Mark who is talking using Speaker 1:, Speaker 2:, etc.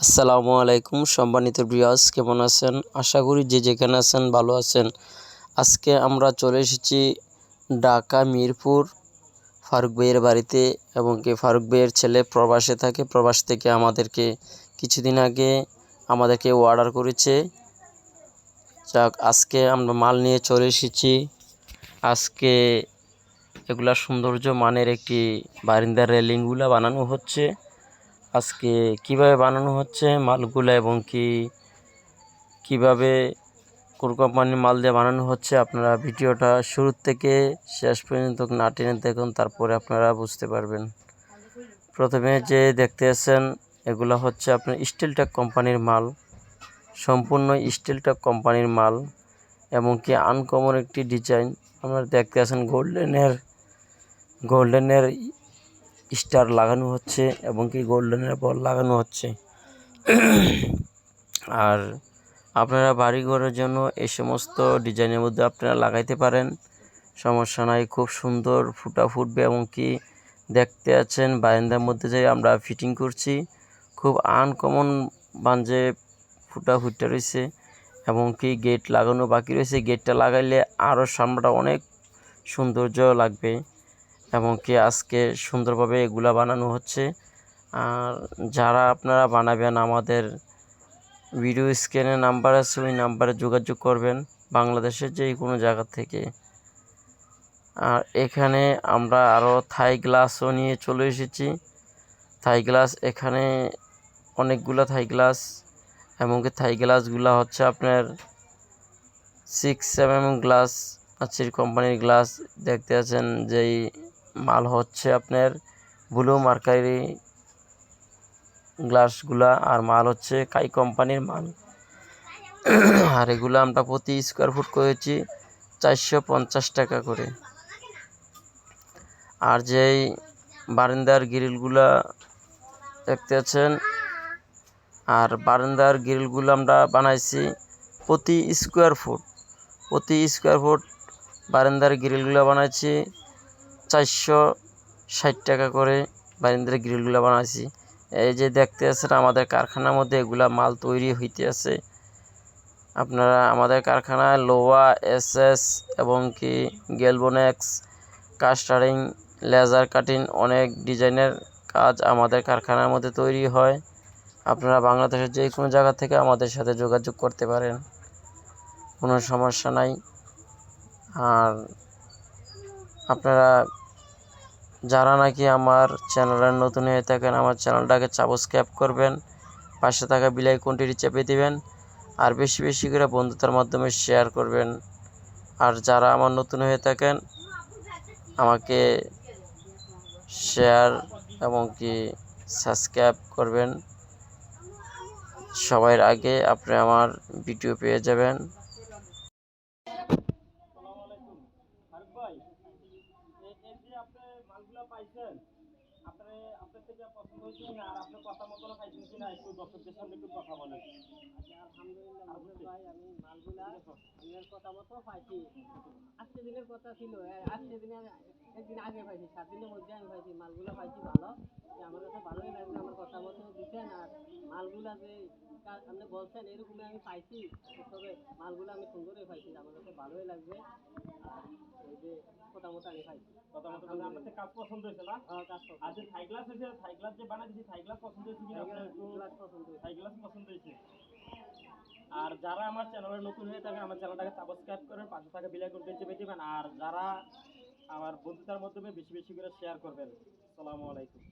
Speaker 1: আসসালামু আলাইকুম সম্মানিত বিয়াস কেমন আছেন? আশা করি যে যেখানে আছেন ভালো আছেন। আজকে আমরা চলে এসেছি ঢাকা, মিরপুর, ফারুক ভাইয়ের বাড়িতে এবং কি ফারুক ভাইয়ের ছেলে প্রবাসে থাকে। প্রবাস থেকে আমাদেরকে কিছুদিন আগে আমাদেরকে অর্ডার করেছে। যাক, আজকে আমরা মাল নিয়ে চলে এসেছি। আজকে এগুলা সৌন্দর্য মানের একটি বারিন্দার রেলিংগুলা বানানো হচ্ছে। আজকে কীভাবে বানানো হচ্ছে মালগুলো এবং কি কীভাবে কোন কোম্পানির মাল দিয়ে বানানো হচ্ছে আপনারা ভিডিওটা শুরু থেকে শেষ পর্যন্ত না টেনে দেখুন, তারপরে আপনারা বুঝতে পারবেন। প্রথমে যে দেখতে আছেন, এগুলো হচ্ছে আপনার স্টিলটেক কোম্পানির মাল, সম্পূর্ণ স্টিলটেক কোম্পানির মাল এবং কি আনকমন একটি ডিজাইন। আপনারা দেখতে আছেন গোল্ডেনের গোল্ডেনের স্টার লাগানো হচ্ছে এবং কি গোল্ডেনের বল লাগানো হচ্ছে। আর আপনারা বাড়িঘরের জন্য এই সমস্ত ডিজাইনের মধ্যে আপনারা লাগাইতে পারেন। সমস্যা নাই, খুব সুন্দর ফুটা ফুটবে এবং কি দেখতে আছেন, বারান্দার মধ্যে যে আমরা ফিটিং করছি। খুব আনকমন বাঞ্জে ফুটা ফুটটা রয়েছে এবং কি গেট লাগানো বাকি রয়েছে গেটটা লাগাইলে আরও সামনেটা অনেক সৌন্দর্য লাগবে। এবং আজকে সুন্দরভাবে এগুলা বানানো হচ্ছে। আর যারা আপনারা বানাবেন আমাদের ভিডিও স্ক্রিনে নাম্বার আছে, ওই নাম্বারে যোগাযোগ করবেন বাংলাদেশের যে কোনো জায়গা থেকে। আর এখানে আমরা আরও থাই গ্লাসও নিয়ে চলে এসেছি। থাই গ্লাস, এখানে অনেকগুলো থাই গ্লাস, এমনকি থাই গ্লাসগুলো হচ্ছে আপনার সিক্স সেভেন গ্লাস আছে কোম্পানির গ্লাস দেখতে আছেন যেই মাল হচ্ছে আপনার ব্লু মার্কারি গ্লাসগুলা, আর মাল হচ্ছে কাই কোম্পানির মাল। আর এগুলো আমরা প্রতি স্কোয়ার ফুট করেছি চারশো পঞ্চাশ টাকা করে। আর যেই বারান্দার গ্রিলগুলা দেখতে আছেন, আর বারান্দার গ্রিলগুলো আমরা বানাইছি প্রতি স্কোয়ার ফুট প্রতি স্কোয়ার ফুট বারান্দার গ্রিলগুলো বানাইছি চারশো ষাট টাকা করে বারিন্দার গ্রিলগুলো বানাইছি। এই যে দেখতে আছেন, আমাদের কারখানার মধ্যে এগুলা মাল তৈরি হইতে আছে। আপনারা আমাদের কারখানায় লোয়া এসএস এবং কি গেলবোনেক্স কাস্টারিং, লেজার কাটিং অনেক ডিজাইনের কাজ আমাদের কারখানার মধ্যে তৈরি হয়। আপনারা বাংলাদেশের যে কোনো জায়গা থেকে আমাদের সাথে যোগাযোগ করতে পারেন। কোনো সমস্যা নাই। আর আপনারা যারা নাকি আমার চ্যানেলে নতুন হয়ে থাকেন, আমার চ্যানেলটাকে সাবস্ক্রাইব করবেন, পাশে থাকা বিলাই কোনটি চেপে দিবেন, আর বেশি বেশি করে বন্ধুতার মাধ্যমে শেয়ার করবেন। আর যারা আমার নতুন হয়ে থাকেন, আমাকে শেয়ার এবং কি সাবস্ক্রাইব করবেন। সবার আগে আপনি আমার ভিডিও পেয়ে যাবেন
Speaker 2: ফারুক ভাই এ- এই যে আপনি আপনি আপনার থেকে পছন্দ হয়েছে আর আপনার কথা মতন খাইছেন কিনা একটু দর্শকদের সামনে একটু কথা বলেন।
Speaker 3: আলহামদুলিল্লাহ ভাই আমি মালগুলা দিনের কথা মতো পাইছি আজকে দিনের কথা ছিল আজকে দিনে একদিন আগে পাইছি সাত দিনের মধ্যে আমি পাইছি মালগুলা পাইছি ভালো যে আমার কাছে ভালোই লাগবে আমার কথা মতো দিচ্ছেন আর মালগুলা যে আপনি বলছেন এরকমই আমি পাইছি। তবে মালগুলা আমি সুন্দরই পাইছি আমার কাছে ভালোই লাগবে। আর এই যে কথা মতো আমি পাইছি।
Speaker 2: কথা মতো আপনার কাজ পছন্দ হয়েছে না?
Speaker 3: কাজ
Speaker 2: আর যে থাই গ্লাস হয়েছে থাই গ্লাস যে বানাই দিয়েছি থাই গ্লাস পছন্দ হয়েছে কিনা?
Speaker 3: গ্লাস পছন্দ হয়েছে।
Speaker 2: থাই গ্লাস পছন্দ হয়েছে। আর যারা আমার চ্যানেলে নতুন হয়ে থাকে আমার চ্যানেলটাকে সাবস্ক্রাইব করেন পাশে থাকা বিলাই করতে চেপে দিবেন। আর যারা আমার বন্ধুতার মাধ্যমে বেশি বেশি করে শেয়ার করবেন। আসসালামু আলাইকুম।